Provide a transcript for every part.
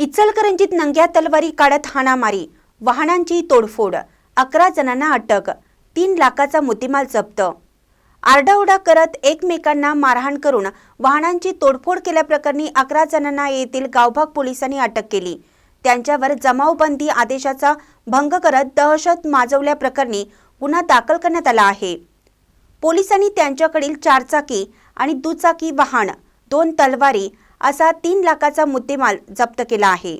इचलकरंजीत नंग्या तलवारी काढत हाणामारी. वाहनांची तोडफोड. अकरा जणांना अटक. तीन लाखाचा मुतीमाल जप्त. आरडाओरडा करत एकमेकांना मारहाण करून वाहनांची तोडफोड केल्याप्रकरणी अकरा जणांना येथील गावभाग पोलिसांनी अटक केली. त्यांच्यावर जमावबंदी आदेशाचा भंग करत दहशत माजवल्याप्रकरणी गुन्हा दाखल करण्यात आला आहे. पोलिसांनी त्यांच्याकडील चारचाकी आणि दुचाकी वाहन दोन तलवारी असा तीन लाखाचा मुद्देमाल जप्त केला आहे.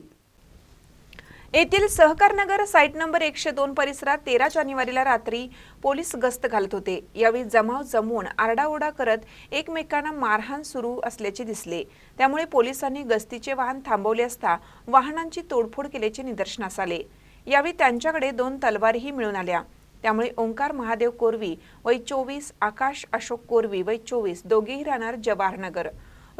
येथील सहकारनगर साईट नंबर एकशे दोन परिसरात तेरा जानेवारीला रात्री पोलीस गस्त घालत होते. यावेळी जमाव जमवून आरडाओरडा करत एकमेकांना मारहाण सुरू असल्याचे दिसले. त्यामुळे पोलिसांनी गस्तीचे वाहन थांबवले असता वाहनांची तोडफोड केल्याचे निदर्शनास आले. यावेळी त्यांच्याकडे दोन तलवारीही मिळून आल्या. त्यामुळे ओंकार महादेव कोरवी वय चोवीस आकाश अशोक कोरवी वय चोवीस दोघेही राहणार जवाहरनगर.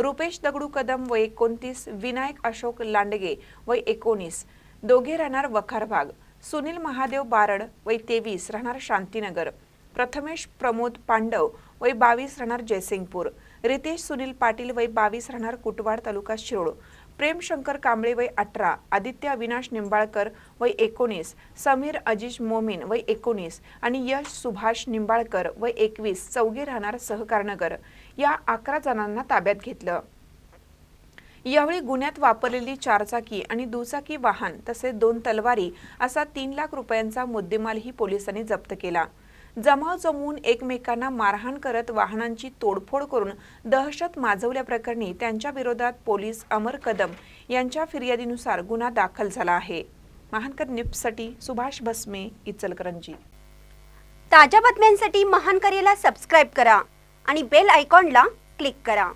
रुपेश दगडू कदम वय एकोणतीस विनायक अशोक लांडगे व एकोणीस. दोघे राहणार वखार भाग. सुनील महादेव बारड वय तेवीस राहणार शांतीनगर. प्रथमेश प्रमोद पांडव वय बावीस राहणार जयसिंगपूर. रितेश सुनील पाटील वय बावीस राहणार कुटवाड तालुका शिरोळ. प्रेम शंकर कांबळे वय अठरा आदित्य अविनाश निंबाळकर वय एकोणीस समीर अजिज मोमीन वय एकोणीस आणि यश सुभाष निंबाळकर वय एकवीस चौघे राहणार सहकारनगर. या अकरा जणांना ताब्यात घेतलं. यावेळी गुन्ह्यात वापरलेली चारचाकी आणि दुचाकी वाहन तसेच दोन तलवारी असा तीन लाख रुपयांचा मुद्देमालही पोलिसांनी जप्त केला. जमाव जमवून एकमेकांना मारहाण करत वाहनांची तोडफोड करून दहशत माजवल्याप्रकरणी त्यांच्या विरोधात पोलीस अमर कदम यांच्या फिर्यादीनुसार गुन्हा दाखल झाला आहे. महानकर न्यूजसाठी सुभाष भस्मे इचलकरंजी. ताज्या बातम्यांसाठी महानकरेला सबस्क्राईब करा आणि बेल आयकॉनला क्लिक करा.